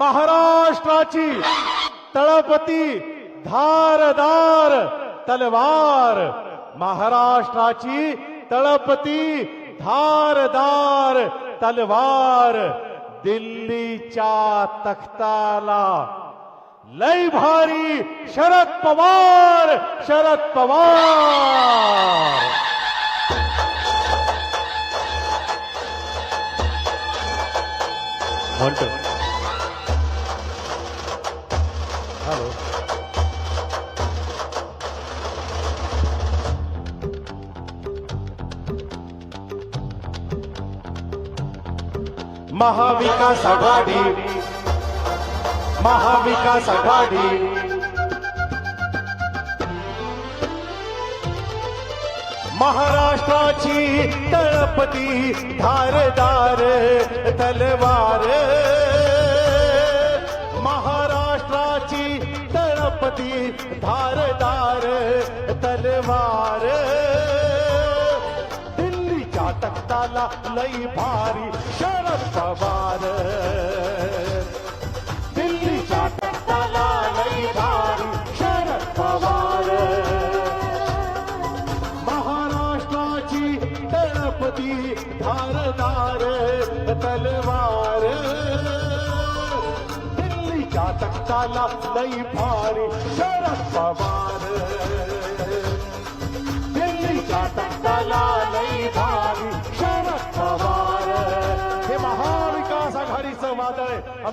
महाराष्ट्राची तळपती धारदार तलवार. महाराष्ट्राची तळपती धारदार तलवार. दिल्लीच्या तख्ताला. लय भारी शरद पवार शरद पवार. म्हणतो. हॅलो महाविकास आघाडी. महाविकास आघाडी. महाराष्ट्राची तळपती धारदार तलवार. तळपती धारदार तलवार. दिल्लीच्या तख्ताला लई भारी शरद पवार. दिल्लीच्या तख्ताला लई भारी शरद पवार. महाराष्ट्राची तळपती धारदार तलवार. दिल्लीच्या लई भारी शरद पवार।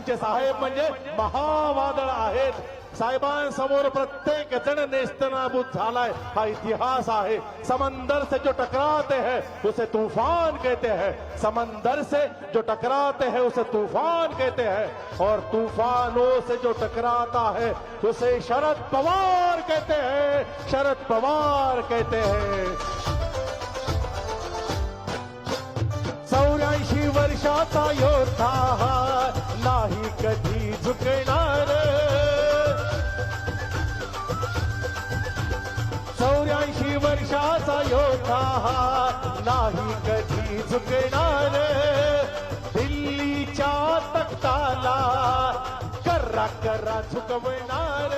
आमचे साहेब म्हणजे महावादळ आहेत. साहेबांसमोर प्रत्येक जण नेस्तनाबूत झालाय. हा इतिहास आहे. समंदर से जो टकराते हैं, उसे तूफ़ान कहते हैं. समंदर से जो टकराते हैं, उसे तूफ़ान कहते हैं. और तूफानों से जो टकराता है, उसे शरद पवार कहते हैं. शरद पवार कहते हैं। चौऱ्याऐंशी वर्षाचा योद्धा नाही कधी झुकणार. चौऱ्याऐंशी वर्षाचा योद्धा हा नाही कधी झुकणार. दिल्लीच्या तक्ताला करा करा झुकवणार.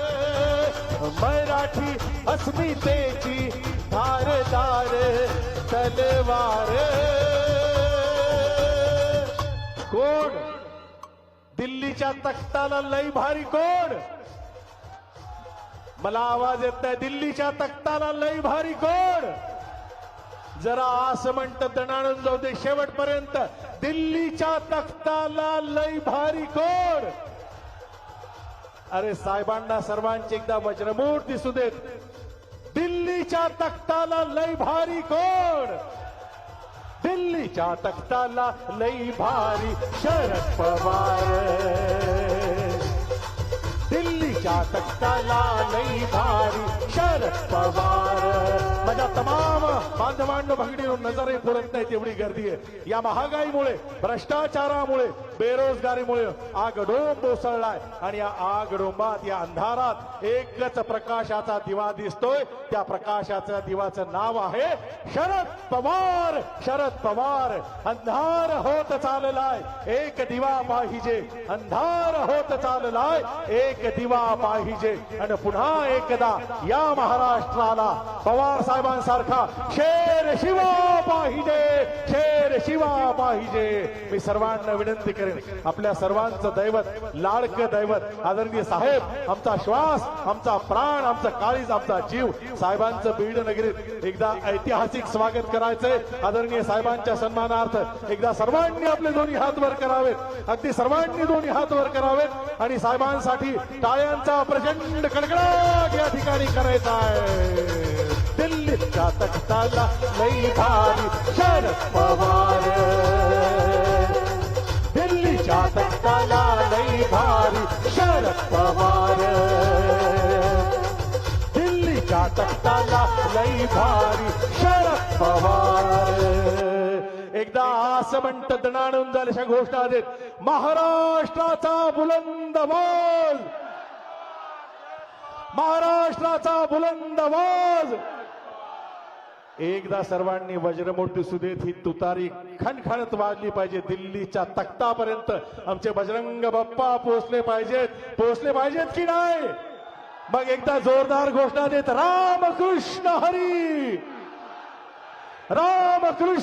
मराठी अस्मितेची धारदार तलवार. दिल्लीच्या तख्ताला लई भारी कोण? मला आवाज येत नाही. दिल्लीच्या तख्ताला लई भारी कोण? जरा असं म्हणतं दणाणून जाऊ दे शेवटपर्यंत. दिल्लीच्या तख्ताला लई भारी कोण? अरे साहेबांना सर्वांची एकदा वज्रमूठ दिसू देत. दिल्लीच्या तख्ताला लई भारी कोण? दिल्लीच्या तख्ताला लई भारी शरद पवार. दिल्लीच्या तख्ताला लई भारी शरद पवार. माझ्या तमाम बांधवांनो भगडीवर नजरही पुरत नाही तेवढी गर्दी आहे. या महागाईमुळे भ्रष्टाचारामुळे बेरोजगारीमुळे आगडोंब कोसळलाय आणि या आगडोंबात या अंधारात एकच प्रकाशाचा दिवा दिसतोय. त्या प्रकाशाच्या दिवाचं नाव आहे शरद पवार. शरद पवार अंधार होत चाललाय. एक दिवा पाहिजे अंधार होत चाललाय. एक दिवा पाहिजे. आणि पुन्हा एकदा या महाराष्ट्राला पवार साहेबांसारखा शेर शिवा पाहिजे. शेर शिवा पाहिजे. मी सर्वांना विनंती करेन आपल्या सर्वांचं दैवत लाडकं दैवत आदरणीय साहेब आमचा श्वास आमचा प्राण आमचा काळीज आमचा जीव. साहेबांचं बीड नगरीत एकदा ऐतिहासिक स्वागत करायचंय. आदरणीय साहेबांच्या सन्मानार्थ एकदा सर्वांनी आपले दोन्ही हात वर करावेत. अगदी सर्वांनी दोन्ही हात वर करावेत आणि साहेबांसाठी टाळ्यांचा प्रचंड कडकडाट या ठिकाणी करायचा आहे. दिल्लीच्या तख्ताला लई भारी शरद पवार. शासकाला तख्ताला लई भारी शरद पवार. दिल्लीच्या तख्ताला लई भारी शरद पवार. एकदा असं म्हणत दणाणून झाल्या अशा घोषणा देत महाराष्ट्राचा बुलंद आवाज महाराष्ट्राचा बुलंद आवाज एकदा सर्वांनी वज्रमूर्ती सुदेत ही तुतारी खणखणत वाजली पाहिजे. दिल्लीच्या तख्तापर्यंत आमचे बजरंग बाप्पा पोहोचले पाहिजेत. पोहोचले पाहिजेत की नाही? मग एकदा जोरदार घोषणा देत रामकृष्ण हरी! रामकृष्ण